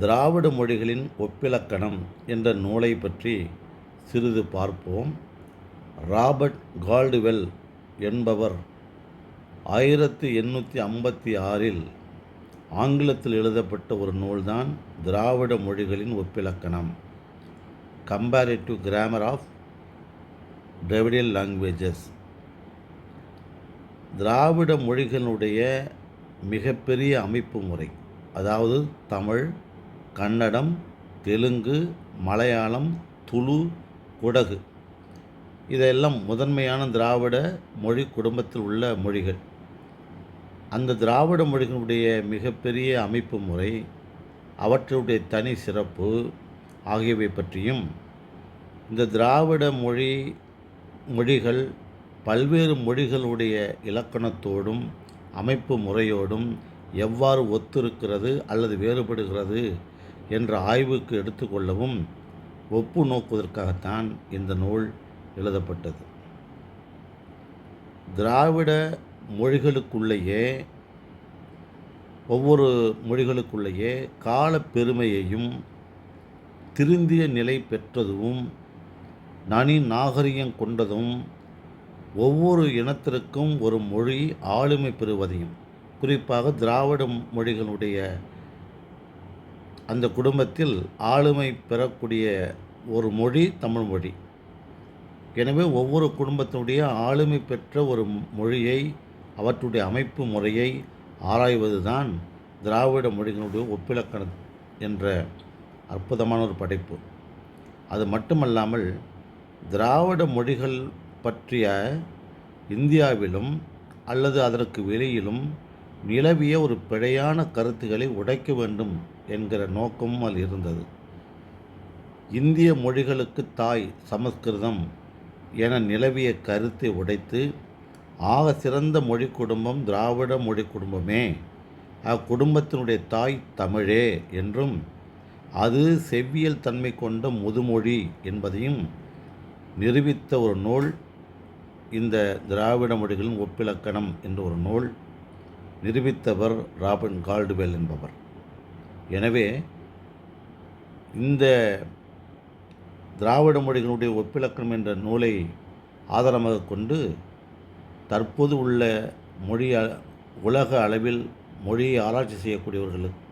திராவிட மொழிகளின் ஒப்பிலக்கணம் என்ற நூலை பற்றி சிறிது பார்ப்போம். ராபர்ட் கால்டுவெல் என்பவர் ஆயிரத்தி எண்ணூற்றி ஐம்பத்தி ஆறில் ஆங்கிலத்தில் எழுதப்பட்ட ஒரு நூல்தான் திராவிட மொழிகளின் ஒப்பிலக்கணம். Comparative grammar of Dravidian languages திராவிட மொழிகளுடைய மிகப்பெரிய அமைப்பு முறை அதாவது தமிழ் கன்னடம் தெலுங்கு மலையாளம் துளு குடகு. இதெல்லாம் முதன்மையான திராவிட மொழி குடும்பத்தில் உள்ள மொழிகள். அந்த திராவிட மொழிகளுடைய மிகப்பெரிய அமைப்பு முறை அவற்றுடைய தனி சிறப்பு ஆகியவை பற்றியும் இந்த திராவிட மொழி மொழிகள் பல்வேறு மொழிகளுடைய இலக்கணத்தோடும் அமைப்பு முறையோடும் எவ்வாறு ஒத்திருக்கிறது அல்லது வேறுபடுகிறது என்ற ஆய்வுக்கு எடுத்துக்கொள்ளவும் ஒப்பு நோக்குவதற்காகத்தான் இந்த நூல் எழுதப்பட்டது. திராவிட மொழிகளுக்குள்ளேயே ஒவ்வொரு மொழிகளுக்குள்ளேயே கால பெருமையையும் திருந்திய நிலை பெற்றதும் நனி நாகரிகம் கொண்டதும் ஒவ்வொரு இனத்திற்கும் ஒரு மொழி ஆளுமை பெறுவதையும் குறிப்பாக திராவிட மொழிகளுடைய அந்த குடும்பத்தில் ஆளுமை பெறக்கூடிய ஒரு மொழி தமிழ் மொழி. எனவே ஒவ்வொரு குடும்பத்தினுடைய ஆளுமை பெற்ற ஒரு மொழியை அவற்றுடைய அமைப்பு முறையை ஆராய்வது தான் திராவிட மொழிகளுடைய ஒப்பிலக்கணம் என்ற அற்புதமான ஒரு படைப்பு. அது மட்டுமல்லாமல் திராவிட மொழிகள் பற்றிய இந்தியாவிலும் அல்லது அதற்கு வெளியிலும் நிலவிய ஒரு பிழையான கருத்துக்களை உடைக்க வேண்டும் என்கிற நோக்கமும் அதில் இருந்தது. இந்திய மொழிகளுக்கு தாய் சமஸ்கிருதம் என நிலவிய கருத்தை உடைத்து ஆக சிறந்த மொழி குடும்பம் திராவிட மொழி குடும்பமே அக்குடும்பத்தினுடைய தாய் தமிழே என்றும் அது செவ்வியல் தன்மை கொண்ட முதுமொழி என்பதையும் நிரூபித்த ஒரு நூல் இந்த திராவிட மொழிகளின் ஒப்பிலக்கணம் என்ற ஒரு நூல் நிரூபித்தவர் ராபின் கால்டுவெல் என்பவர். எனவே இந்த திராவிட மொழிகளுடைய ஒப்பிலக்கணம் என்ற நூலை ஆதாரமாக கொண்டு தற்போது உள்ள மொழி உலக அளவில் மொழியை ஆராய்ச்சி செய்யக்கூடியவர்களுக்கு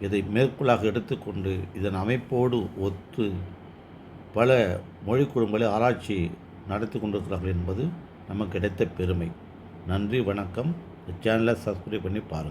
இதை மேற்கோளாக எடுத்துக்கொண்டு இதன் அமைப்போடு ஒத்து பல மொழி குழுமங்களை ஆராய்ச்சி நடத்தி கொண்டிருக்கிறார்கள் என்பது நமக்கு கிடைத்த பெருமை. நன்றி வணக்கம். சேனலை சப்ஸ்கிரைப் பண்ணி பாருங்கள்